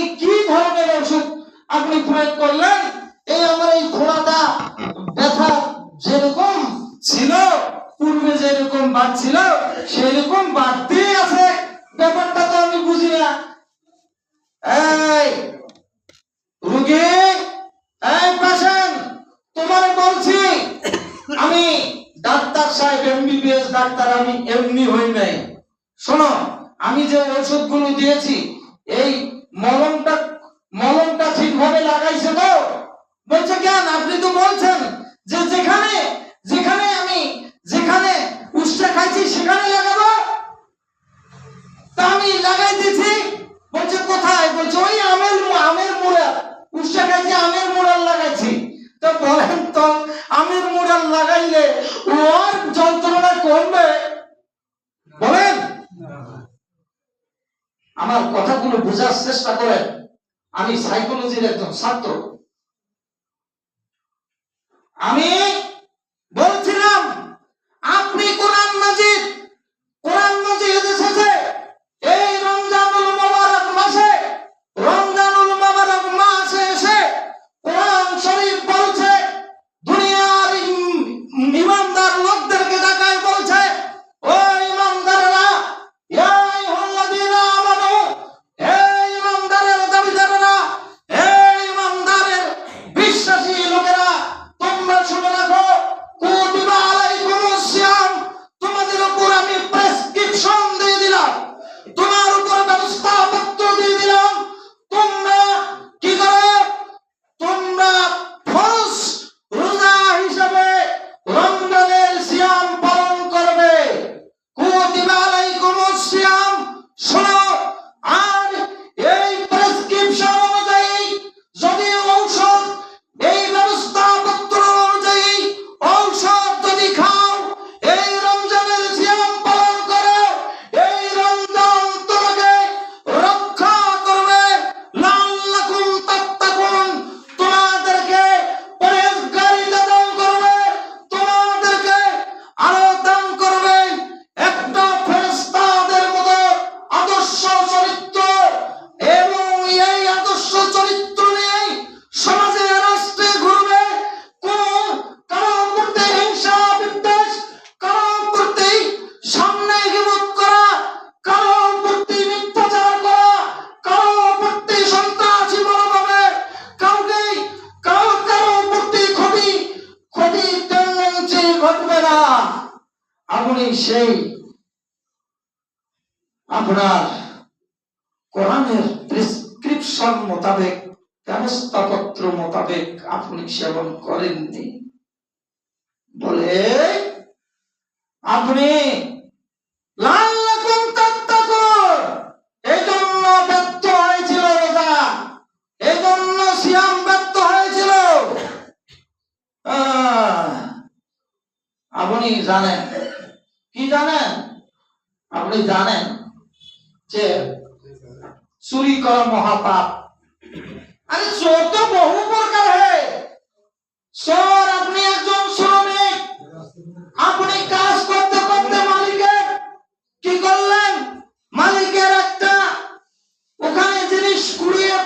আপনি কি ধরনের ওষুধ আপনি প্রয়োগ করলেন? এই আমার এই ঘোড়াটা ব্যথা যেরকম ছিল, পূর্বে যেরকম বাড়ছিল, সেরকম বাড়তেই আছে। ব্যাপারটা তো আমি বুঝি না। তোমার বলছি, আমি ডাক্তার সাহেব এমবিবিএস ডাক্তার, আমি এমনি হই নাই। শোনো, আমি যে ওষুধগুলো দিয়েছি, এই মলমটা মলমটা ঠিকভাবে লাগাইছে তো? বলছে কেন? আপনি তো বলছেন যে যেখানে যেখানে আমি যেখানে উষ্টা খাইছি সেখানে লাগাবো তা আমি লাগাই দিয়েছি বলছে কোথায় বলছে ওই আমের মু- আমের মুড়া উষ্টা খাইছি আমের মুড়াল লাগাইছি তো বলেন তো আমের মুড়াল লাগাইলে ওর যন্ত্রণা কমবে বলেন আমার কথাগুলো বোঝার চেষ্টা করেন। আমি সাইকোলজির একজন ছাত্র। আমি আপনার কোরআনের প্রেসক্রিপশন মোতাবেক, ব্যবস্থাপত্র মোতাবেক আপনি সেবন করেননি। বলে আপনি আপনি জানেন? কি জানেন? আপনি জানেন? যে চুরি করা মহাপাপ। আরে চোর তো বহু প্রকার আপনি একজন শ্রমিক আপনি কাজ করতে করতে মালিকের কি করলেন মালিকের একটা ওখানে জিনিস কুড়িয়ে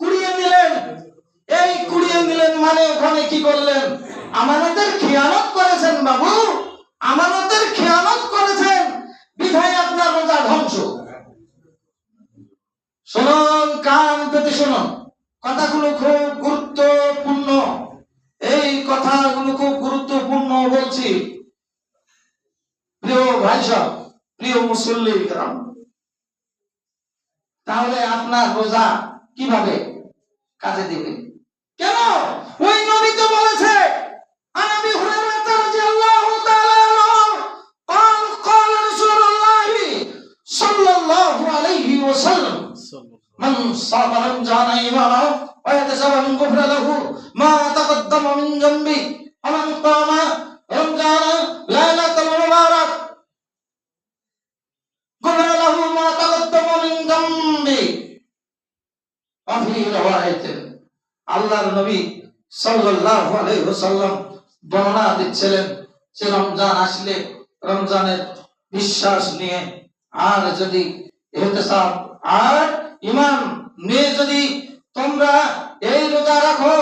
কুড়িয়ে নিলেন। এই কুড়িয়ে নিলেন মানে ওখানে কি করলেন আমানতের খেয়ানত করেছেন বাবু আমানতের খেয়ানত করেছেন বিধায় আপনার রোজা ধ্বংস শুনুন কান পেতে শুনুন কথাগুলো খুব গুরুত্বপূর্ণ। এই কথাগুলো খুব গুরুত্বপূর্ণ বলছি। প্রিয় ভাই সব প্রিয় মুসল্লি গ্রাম তাহলে আপনার রোজা কীভাবে কাজে দিবে? কেন? ওই নবী তো বলেছে আল্লাহর নবী সাল্লাল্লাহু আলাইহি ওয়াসাল্লাম বর্ণনা দিচ্ছিলেন যে রমজান আসলে রমজানের বিশ্বাস নিয়ে। আর যদি আর ইমান নিয়ে যদি তোমরা এই রোজা রাখো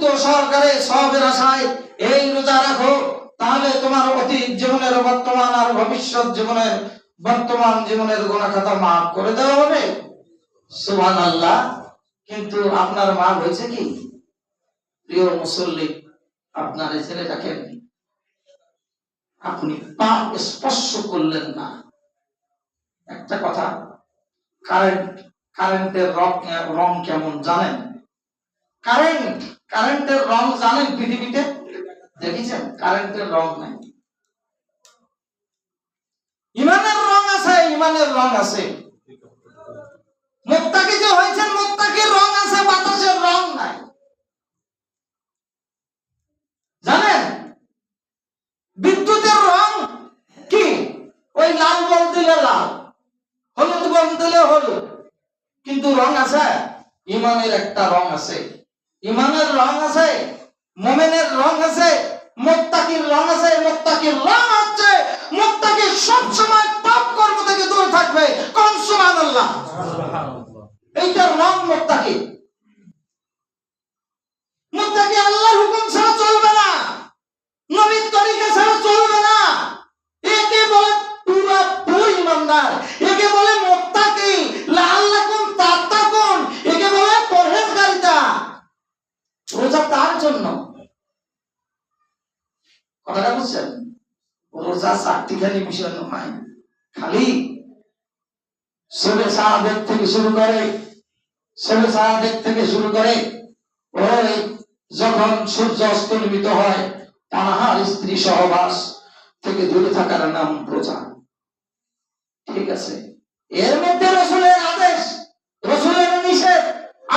গুরুত্ব সহকারে সবের আশায় এই রোজা রাখো, তাহলে তোমার অতীত জীবনের বর্তমান আর ভবিষ্যৎ জীবনের বর্তমান জীবনের গোনা খাতা মাফ করে দেওয়া হবে। সুবহান আল্লাহ কিন্তু আপনার মা হয়েছে কি? প্রিয় মুসল্লি, আপনার এই ছেলেটাকে আপনি পা স্পর্শ করলেন না। একটা কথা কারেন্ট কারেন্টের রং রং কেমন জানেন? কারেন্ট, কারেন্টের রং জানেন পৃথিবীতে? দেখেছেন? কারেন্টের রং নাই। ইমানের রং আছে, ইমানের রং আছে। মোত্তাকি যে হয়েছেন, মোত্তাকির রং আছে, বাতাসের রং নাই। জানেন? বিদ্যুতের রং কি? ওই লাল বল দিলে লাল, হলুদ বল দিলে হলুদ। কিন্তু রং আছে, ইমানের একটা রং আছে। ইমানের রং আছে মোমেনের রং আছে মোত্তাকির রং আছে মোত্তাকির রং হচ্ছে মোত্তাকি সব সময় পাপ কর্ম থেকে দূরে থাকবে। কোন সুবহানাল্লাহ। এইটার রং মোত্তাকি। মোত্তাকি আল্লাহর হুকুম ছাড়া চলবে না। নবীর তরিকা ছাড়া চলবে না। একে বলে পুরা পুরো ইমানদার একে বলে মোত্তাকি লাআল্লাকুম তাত্তাকুন একে বলে পরহেজগারিতা রোজা তার জন্য বুঝছেন রোজা চারটিখানি বিষয় নয় খালি সবে সাহাবেদ থেকে শুরু করে সবে সাহাবেদ থেকে শুরু করে, ওই যখন সূর্য অস্তমিত হয় পানাহার স্ত্রী সহবাস থেকে দূরে থাকার নাম রোজা। ঠিক আছে? এর মধ্যে রসুলের আদেশ, রসুলের নিষেধ,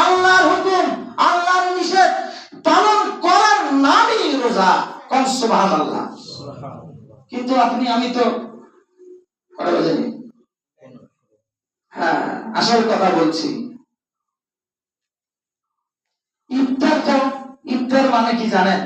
আল্লাহর হুকুম, আল্লাহর নিষেধ পালন করার নামই রোজা। কন সুবহানাল্লাহ। কিন্তু আপনি, আমি তো কথা বাজে? হ্যাঁ আসল কথা বলছি ইফতার ইফতার মানে কি জানেন